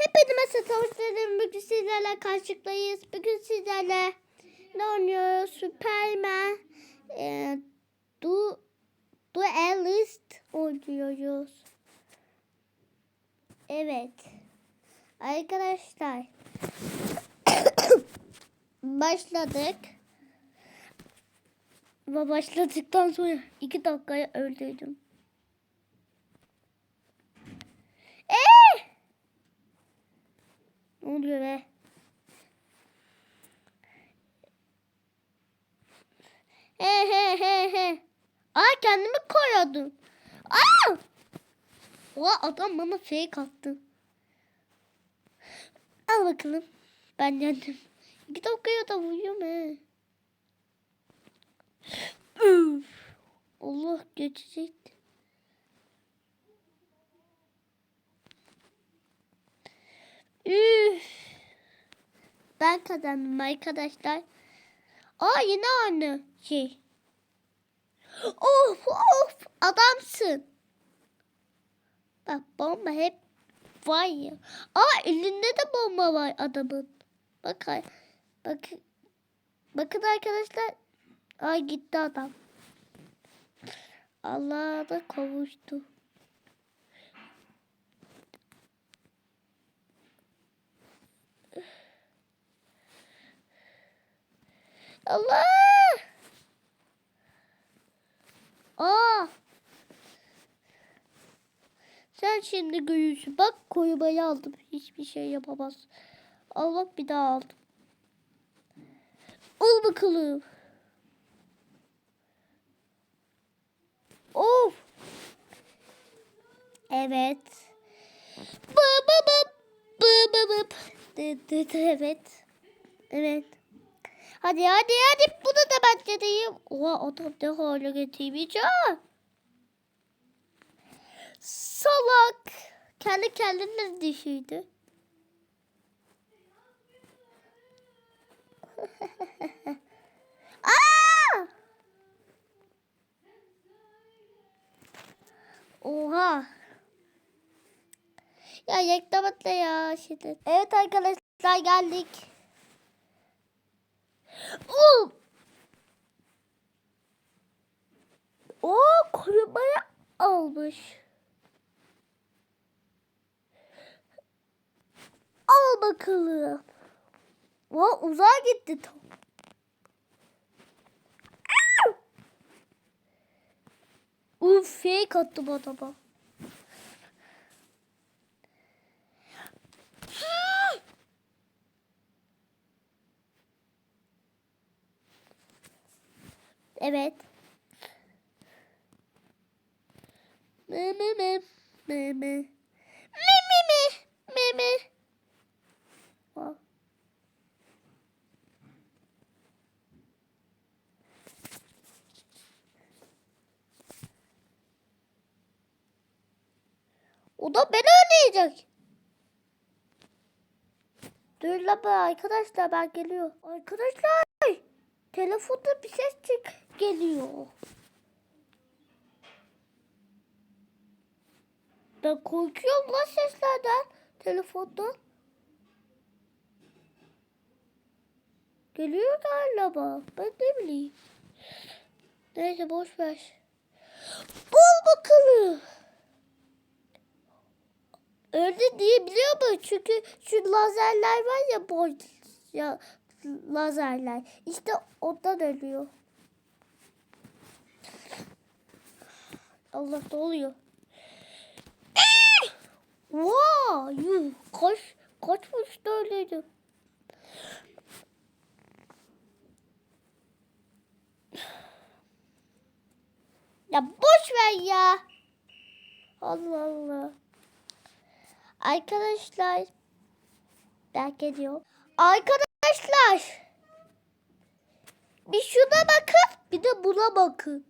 Hepinize tavuklarım. Bugün sizlerle karşılıklayız. Bugün sizlerle ne oynuyoruz? Superman e, Du Duelist oynuyoruz. Evet. Arkadaşlar başladık. Başladıktan sonra iki dakikaya öldürdüm. Eee! Be? He he he he. Ay kendimi koruyordum. Aa! Oha adam bana fake attı. Al bakalım. Ben yendim. İki dakikaya da uyuyorum he. Üf. Allah geçecekti. Ben kazandım arkadaşlar. Aa yine aynı şey. Of of adamsın. Bak bomba hep var ya. Aa elinde de bomba var adamın. Bak bak bakın arkadaşlar. Ay gitti adam. Allah'a da kavuştu. Allah! Aa! Sen şimdi görürsün. Bak korumayı aldım. Hiçbir şey yapamaz. Al bak bir daha aldım. Al bakalım. Of. Evet. Bı bı bı. Bı bı bı. Evet. Evet. Hadi hadi hadi bunu da ben deneyeyim. Oha adam ne hale getirmiş ha. Salak. Kendi kendine düşürdü. Aa! Oha. Ya reklam ya şimdi. Evet arkadaşlar geldik. O korumaya almış. Al bakalım. O uzağa gitti top. Uf fake attım adama. Evet. Mı mı mı mı mı. Mı mı mı mı mı. O da beni oynayacak. Dur la be arkadaşlar ben geliyor. Arkadaşlar telefonda bir ses çık geliyor. Ben korkuyorum lan seslerden telefondan. Geliyor galiba. Ben ne bileyim. Neyse boş ver. Bul bakalım. Öyle diyebiliyor mu? Çünkü şu lazerler var ya boy ya lazerler. İşte ondan ölüyor. Allah ne oluyor? Vaa! Yuh! Kaç, kaçmış da öyleydi. Ya boş ver ya. Allah Allah. Arkadaşlar. Ben geliyorum. Arkadaşlar. Bir şuna bakın. Bir de buna bakın.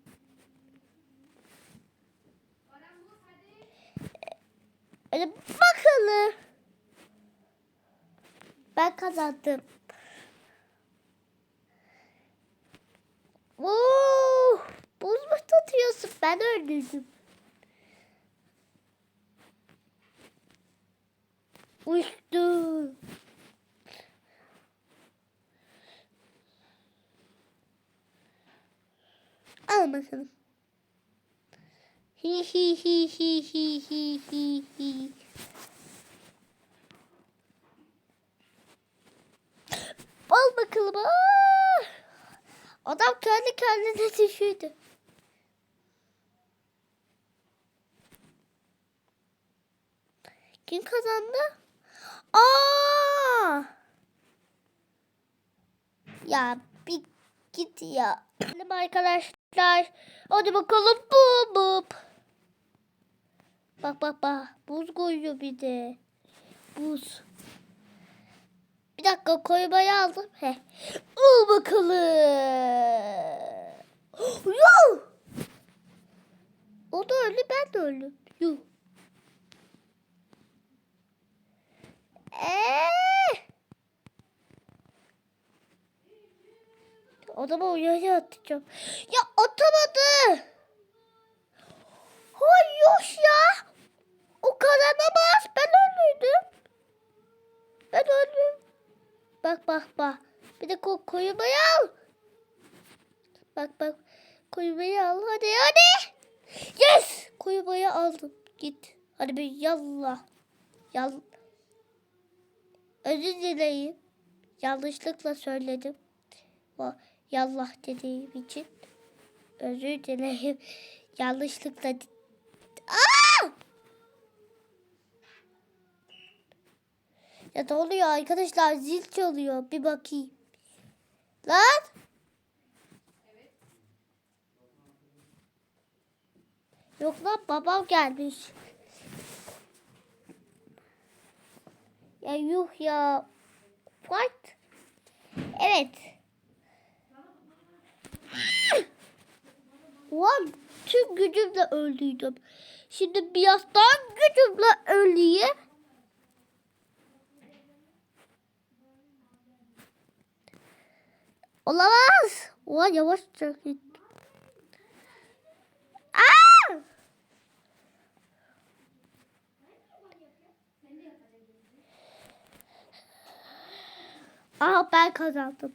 Öyle bakalım. Ben kazandım. Oo, buz mu tutuyorsun? Ben öldürdüm. Uçtu. Al bakalım. Hi hi hi hi hi hi hi hi. Al bakalım. Adam kendi kendine düşürdü. Kim kazandı? Aa! Ya bir git ya. Arkadaşlar. Hadi bakalım bu bu. Bak bak bak. Buz koyuyor bir de. Buz. Bir dakika koymayı aldım. He. Al bakalım. Yuh! O da öldü ben de öldüm. Yuh. Eee! Adama uyarı atacağım. Ya atamadı. Hayır ya. Kazanamaz. Ben öldürdüm. Ben öldüm. Bak bak bak. Bir de ko koyumayı al. Bak bak. Koyumayı al. Hadi hadi. Yes. Koyumayı aldım. Git. Hadi bir yallah. Yallah. Özür dileyim. Yanlışlıkla söyledim. Yallah dediğim için. Özür dileyim. Yanlışlıkla. di- Aa! Ya ne oluyor arkadaşlar? Zil çalıyor. Bir bakayım. Lan! Yok lan babam gelmiş. Ya yuh ya. What? Evet. Ulan tüm gücümle öldüydüm. Şimdi birazdan gücümle öleyim. Olamaz. Ulan yavaşça git. Aa! Ben kazandım.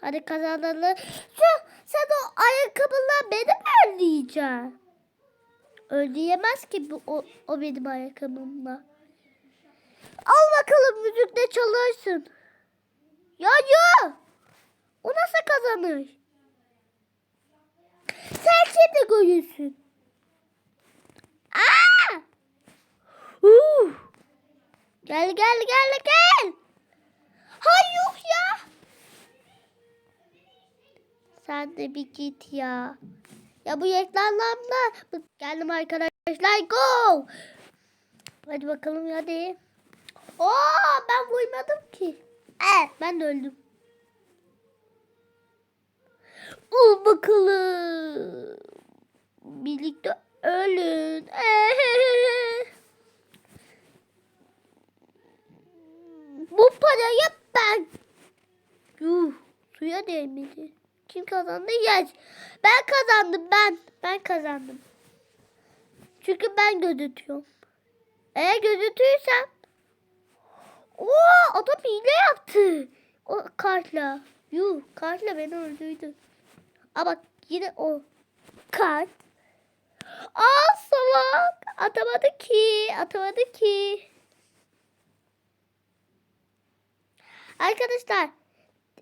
Hadi kazanalım. Sen, sen o ayakkabıla beni mi öldüreceksin? Öldüremez ki bu, o, o benim ayakkabımla. Al bakalım müzikle çalırsın. Ya ya. O nasıl kazanır? Sen şimdi görürsün. Aa! Uh! Gel gel gel gel. Hay yok ya. Sen de bir git ya. Ya bu reklamlarla geldim arkadaşlar go. Hadi bakalım hadi. Oo ben uymadım ki. Evet ben de öldüm. Ul bakalım. Birlikte ölün. Bu parayı ben. Yuh, suya değmedi. Kim kazandı? Yes. Ben kazandım ben. Ben kazandım. Çünkü ben gözütüyorum. Eğer gözütürsem Oo, adam hile yaptı. O kartla. Yuh, kartla beni öldürdü. Aa bak yine o kart. Aa salak. Atamadı ki. Atamadı ki. Arkadaşlar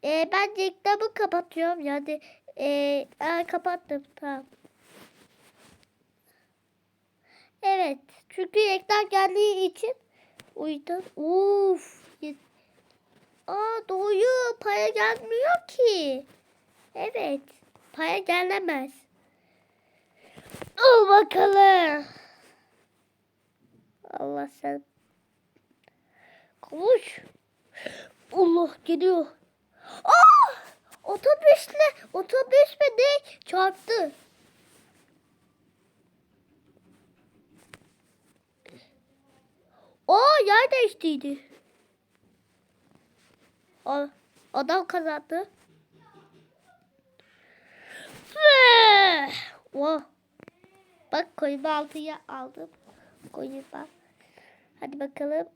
e, ben reklamı kapatıyorum. Yani e, aa, kapattım tamam. Evet. Çünkü reklam geldiği için o yüzden uf. Aa doğru para gelmiyor ki. Evet. Para gelemez. Al bakalım. Allah sen. Konuş. Allah geliyor. Aa! Otobüsle, otobüs ne? Çarptı. Aa yer değiştiydi. Aa, adam kazandı. Ve- Wow. Bak koyun altıya aldım. Koyun bak. Hadi bakalım.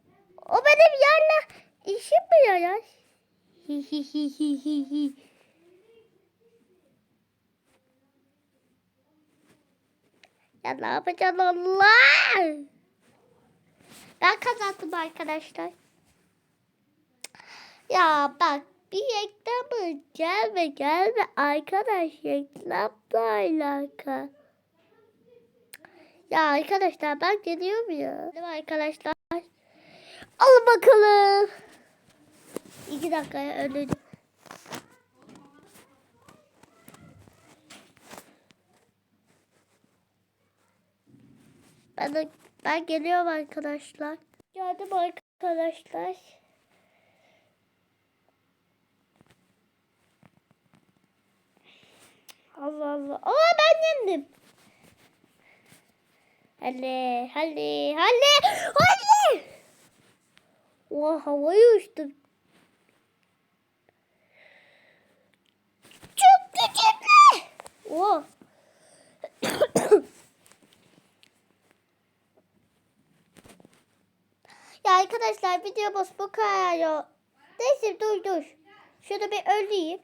O benim yerle işim mi yarar? Hi hi. Ya ne yapacağım Allah? Ben kazandım arkadaşlar. Ya bak bir reklamı gelme gelme arkadaş reklamla alaka. Ya arkadaşlar ben geliyorum ya. Değil arkadaşlar? Alın bakalım. İki dakikaya ölürüm. Ben, de, ben geliyorum arkadaşlar. Geldim arkadaşlar. Allah Allah. Aa ben yendim. Hadi, hadi, hadi, hadi. Oha havaya uçtum. Çok güçlü. Oha. ya arkadaşlar videomuz bu kadar. Neyse dur dur. Şunu bir öleyim.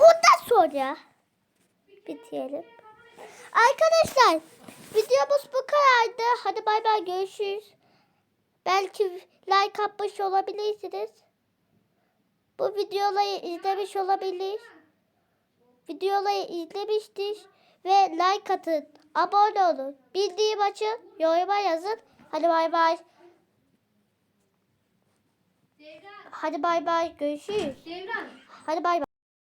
Ondan sonra bitirelim. Arkadaşlar videomuz bu kadardı. Hadi bay bay görüşürüz. Belki like atmış olabilirsiniz. Bu videoları izlemiş olabilir. Videoları izlemiştir. Ve like atın. Abone olun. Bildiğim açın. Yoruma yazın. Hadi bay bay. Devran, Hadi bay bay. Görüşürüz. Devran. Hadi bay bay.